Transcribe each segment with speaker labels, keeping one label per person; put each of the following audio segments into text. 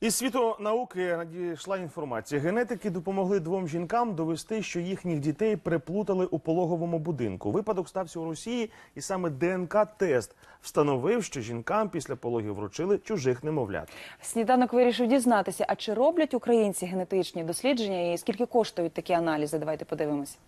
Speaker 1: Із світу науки надійшла інформація. Генетики допомогли двом жінкам довести, що їхніх дітей приплутали у пологовому будинку. Випадок стався у Росії, і саме ДНК-тест встановив, що жінкам після пологів вручили чужих немовлят.
Speaker 2: Сніданок вирішив дізнатися, а чи роблять українці генетичні дослідження і скільки коштують такі аналізи? Давайте подивимось.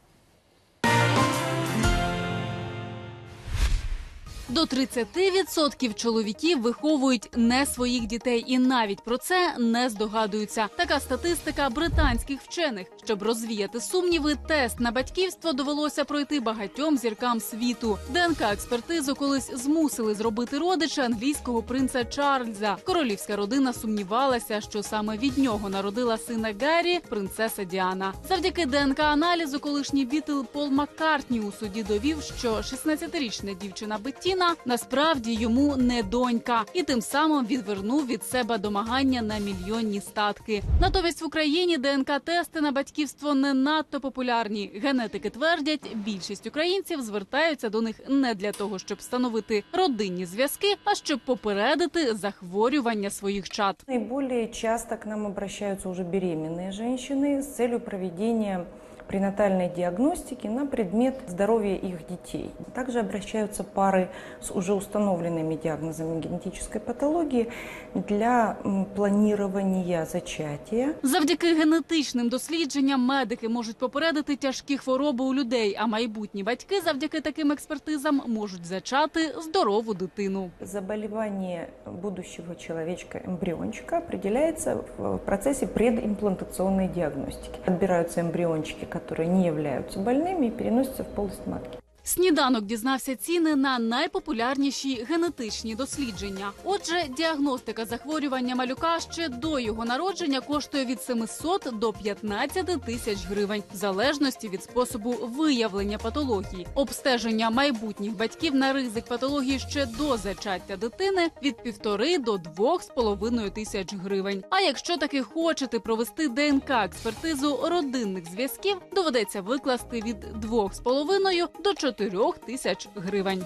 Speaker 3: До 30% чоловіків виховують не своїх дітей і навіть про це не здогадуються. Така статистика британських вчених. Щоб розвіяти сумніви, тест на батьківство довелося пройти багатьом зіркам світу. ДНК експертизу колись змусили зробити родича англійського принца Чарльза. Королівська родина сумнівалася, що саме від нього народила сина Гаррі, принцеса Діана. Завдяки ДНК аналізу, колишній бітл Пол Маккартні у суді довів, що 16-річна дівчина Беттіна насправді йому не донька, і тим самим відвернув від себе домагання на мільйонні статки. Натомість в Україні ДНК-тести на батьківство не надто популярні. Генетики твердять, більшість українців звертаються до них не для того, щоб встановити родинні зв'язки, а щоб попередити захворювання своїх чад.
Speaker 4: Наиболее часто к нам обращаются уже беременные женщины с целью проведения пренатальной диагностики на предмет здоровья их детей. Также обращаются пары с уже установленными диагнозами генетической патологии для м, планирования зачатия.
Speaker 3: Завдяки генетичним дослідженням медики можуть попередити тяжкі хвороби у людей, а майбутні батьки завдяки таким експертизам можуть зачати здорову дитину.
Speaker 4: Заболевание будущего человечка-эмбриончика определяется в процессе предимплантационной диагностики. Отбираются эмбриончики, которые не являются больными и переносятся в полость матки.
Speaker 3: Сніданок дізнався ціни на найпопулярніші генетичні дослідження. Отже, діагностика захворювання малюка ще до його народження коштує від 700 до 15 тисяч гривень, в залежності від способу виявлення патології. Обстеження майбутніх батьків на ризик патології ще до зачаття дитини від півтори до двох з половиною тисяч гривень. А якщо таки хочете провести ДНК експертизу родинних зв'язків, доведеться викласти від двох з половиною до чотирьох тисяч гривень.